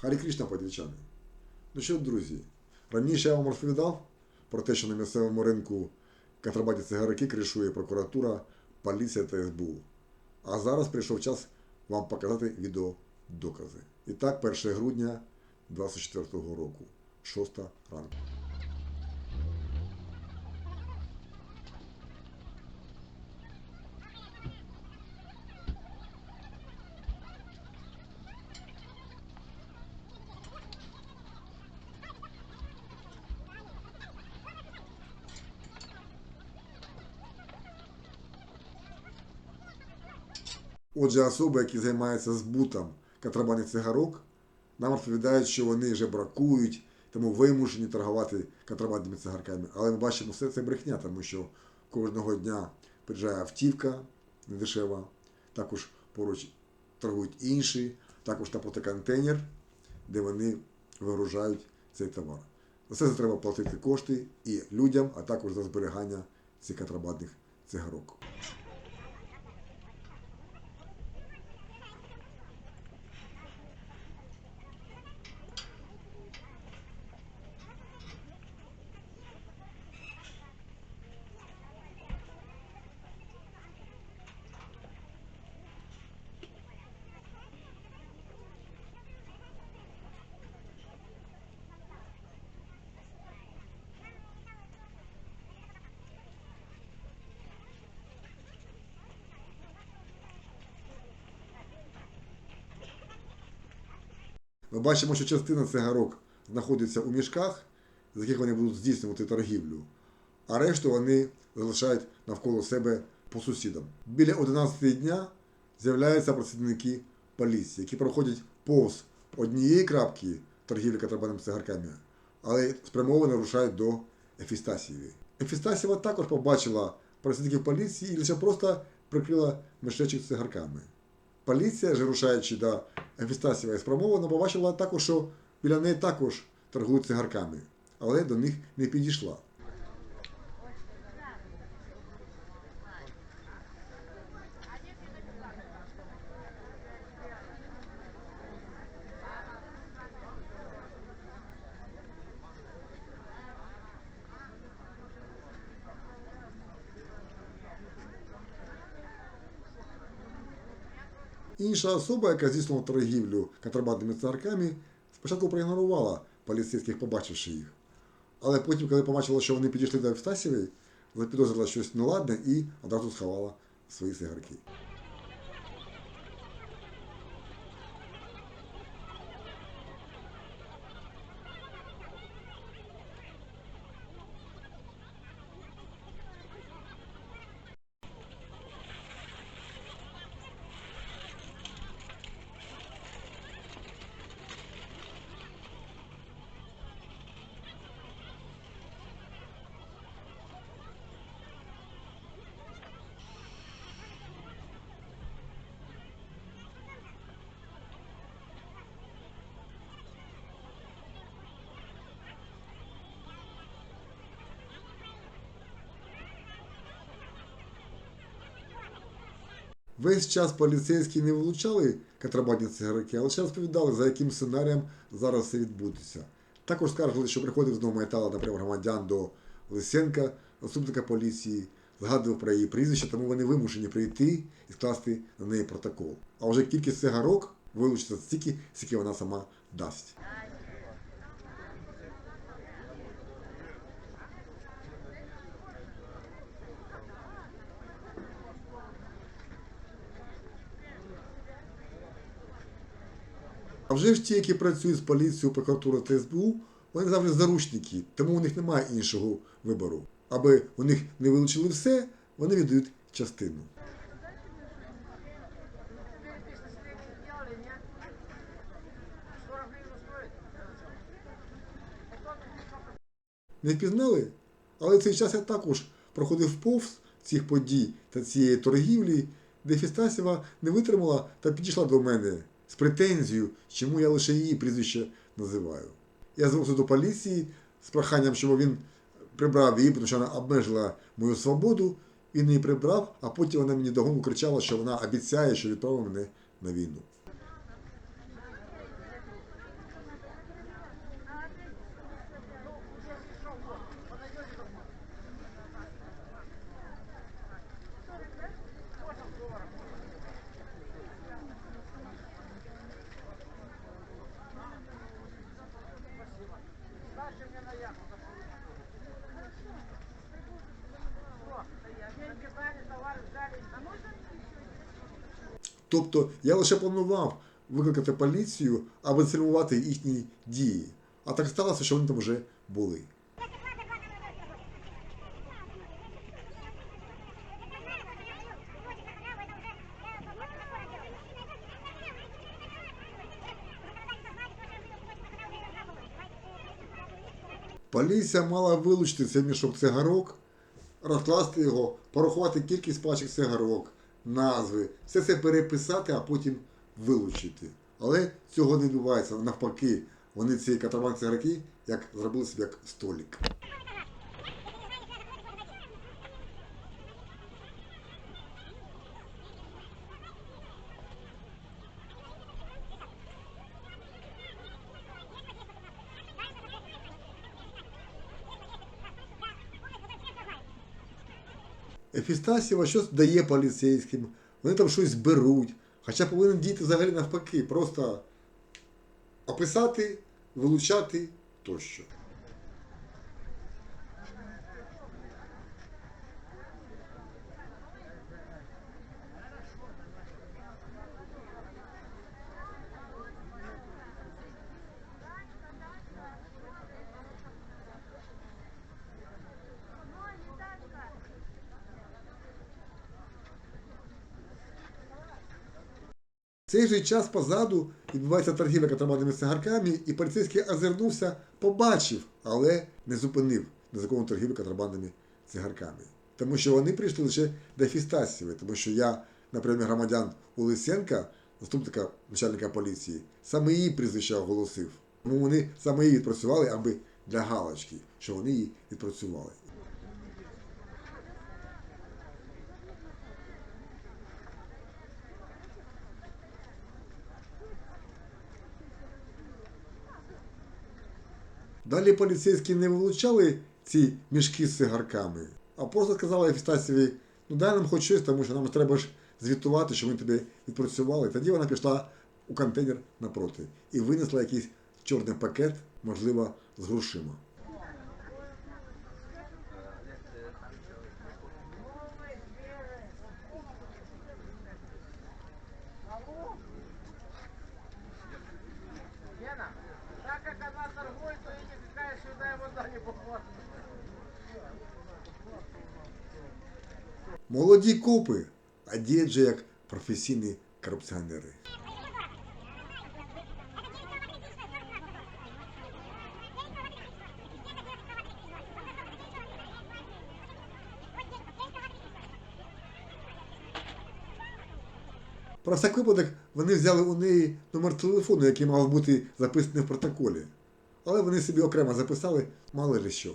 Харі Крішна подільчани. Ну що, друзі, раніше я вам розповідав про те, що на місцевому ринку контрабанді цигарки кришує прокуратура, поліція та СБУ. А зараз прийшов час вам показати відеодокази. І так, 1 грудня 2024 року, 6 ранку. Отже, особи, які займаються збутом контрабандних цигарок, нам розповідають, що вони вже бракують, тому вимушені торгувати контрабандними цигарками. Але ми бачимо, все це брехня, тому що кожного дня приїжджає автівка недешева, також поруч торгують інші, також там контейнер, де вони вигружають цей товар. За це треба платити кошти і людям, а також за зберігання цих контрабандних цигарок. Ми бачимо, що частина цигарок знаходиться у мішках, з яких вони будуть здійснювати торгівлю, а решту вони залишають навколо себе по сусідам. Біля 11 дня з'являються працівники поліції, які проходять повз однієї крапки торгівлі контрабандними цигарками, але спрямовано рушають до Ефістасієві. Ефістасієва також побачила працівників поліції і лише просто прикрила мішечок цигарками. Поліція, ж рушаючи до Ефістасіва і спрямовано, побачила також, що біля неї також торгують цигарками, але до них не підійшла. Інша особа, яка здійснила торгівлю контрабандними цигарками, спочатку проігнорувала поліцейських, побачивши їх. Але потім, коли побачила, що вони підійшли до Евстасівої, запідозрила щось неладне і одразу сховала свої цигарки. Весь час поліцейські не вилучали контрабандні цигарки, а лише розповідали, за яким сценарієм зараз все відбудеться. Також скаржили, що приходив знову метала, наприклад, громадян до Лисенка, заступника поліції, згадував про її прізвище, тому вони вимушені прийти і скласти на неї протокол. А вже кількість цигарок вилучиться стільки, скільки вона сама дасть. А вже ж ті, які працюють з поліцією, прокуратурою та СБУ, вони завжди заручники, тому у них немає іншого вибору. Аби у них не вилучили все, вони віддають частину. Не впізнали? Але цей час я також проходив повз цих подій та цієї торгівлі, де Фістасєва не витримала та підійшла до мене з претензією, чому я лише її прізвище називаю. Я звернувся до поліції з проханням, щоб він прибрав її, тому що вона обмежила мою свободу. Він її прибрав, а потім вона мені догону кричала, що вона обіцяє, що відправила мене на війну. Тобто я лише планував викликати поліцію, аби інсценувати їхні дії. А так сталося, що вони там вже були. Поліція мала вилучити цей мішок цигарок, розкласти його, порахувати кількість пачок цигарок, назви, все це переписати, а потім вилучити. Але цього не відбувається. Навпаки, вони ці контрабанд цигарки як зробили собі як столик. Ефістасіва щось дає поліцейським, вони там щось беруть. Хоча повинен діяти взагалі навпаки, просто описати, вилучати тощо. Цей же час позаду відбувається торгівля контрабандними цигарками, і поліцейський озирнувся, побачив, але не зупинив незаконну торгівлю контрабандними цигарками. Тому що вони прийшли лише до Фістасіви, тому що я на прийомі громадян у Лисенка, заступника начальника поліції, саме її прізвище оголосив. Тому вони саме її відпрацювали, аби для галочки, що вони її відпрацювали. Далі поліцейські не вилучали ці мішки з цигарками, а просто сказали Ефістасіві, ну дай нам хоч щось, тому що нам треба ж звітувати, що ми тебе відпрацювали. Тоді вона пішла у контейнер напроти і винесла якийсь чорний пакет, можливо, з грошима. Молоді копи, а діють як професійні корупціонери. Про всяк випадок вони взяли у неї номер телефону, який мав бути записаний в протоколі. Але вони собі окремо записали, мало ли що.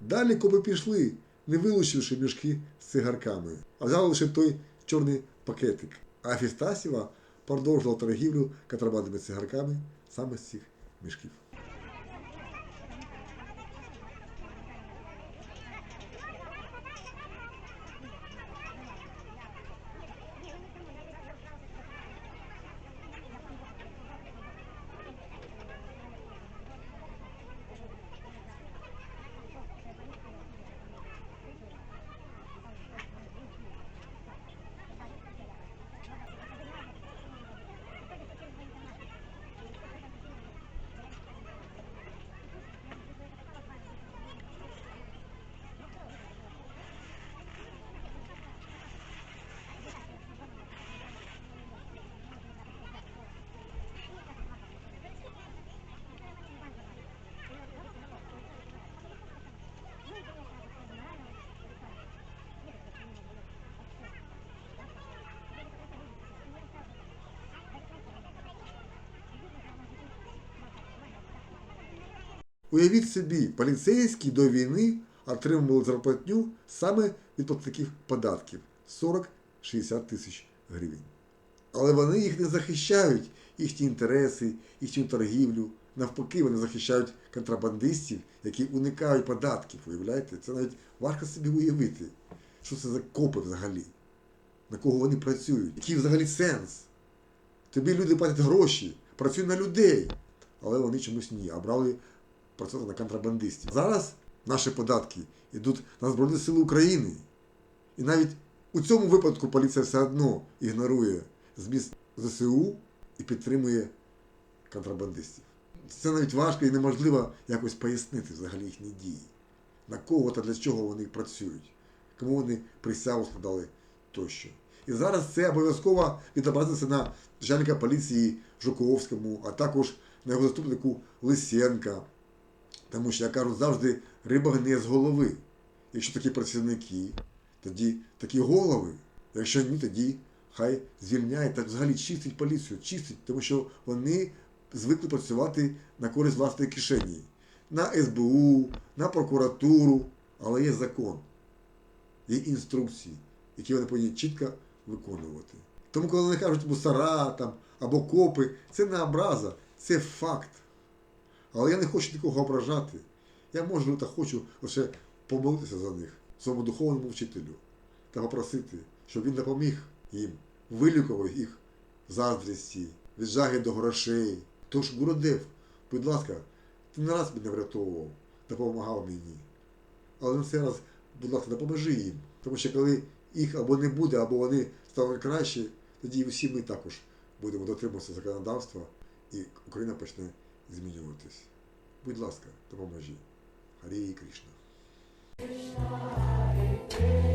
Далі коби пішли, не вилучивши мішки з цигарками, а взяли той чорний пакетик. А Фістасіва продовжила торгівлю контрабандними цигарками саме з цих мішків. Уявіть собі, поліцейські до війни отримували зарплатню саме від платників податків 40-60 тисяч гривень. Але вони їх не захищають, їхні інтереси, їхню торгівлю. Навпаки, вони захищають контрабандистів, які уникають податків. Уявляєте? Це навіть важко собі уявити, що це за копи взагалі, на кого вони працюють, який взагалі сенс Тобі люди платять гроші, працюють на людей. Але вони чомусь ні, а брали працювати на контрабандистів. Зараз наші податки йдуть на Збройні Сили України. І навіть у цьому випадку поліція все одно ігнорує зміст ЗСУ і підтримує контрабандистів. Це навіть важко і неможливо якось пояснити взагалі їхні дії. На кого та для чого вони працюють, кому вони присягу складали тощо. І зараз це обов'язково відобразиться на начальника поліції Жуковському, а також на його заступнику Лисенка. Тому що, я кажу, завжди риба гниє з голови. Якщо такі працівники, тоді такі голови. Якщо ні, тоді хай звільняють та взагалі чистить поліцію, чистить, тому що вони звикли працювати на користь власної кишені. На СБУ, на прокуратуру, але є закон, є інструкції, які вони повинні чітко виконувати. Тому, коли вони кажуть мусора там, або копи, це не образа, це факт. Але я не хочу нікого ображати. Я можу та хочу лише помолитися за них, своєму духовному вчителю, та попросити, щоб він допоміг їм, вилікував їх заздрісті, від жаги до грошей. Тож, Гуродев, будь ласка, ти не раз мене врятовував, допомагав мені. Але на цей раз, будь ласка, допоможи їм. Тому що коли їх або не буде, або вони стануть краще, тоді всі ми також будемо дотримуватися законодавства і Україна почне змінюватись. Будь ласка, допоможіть. Кришна. Krishna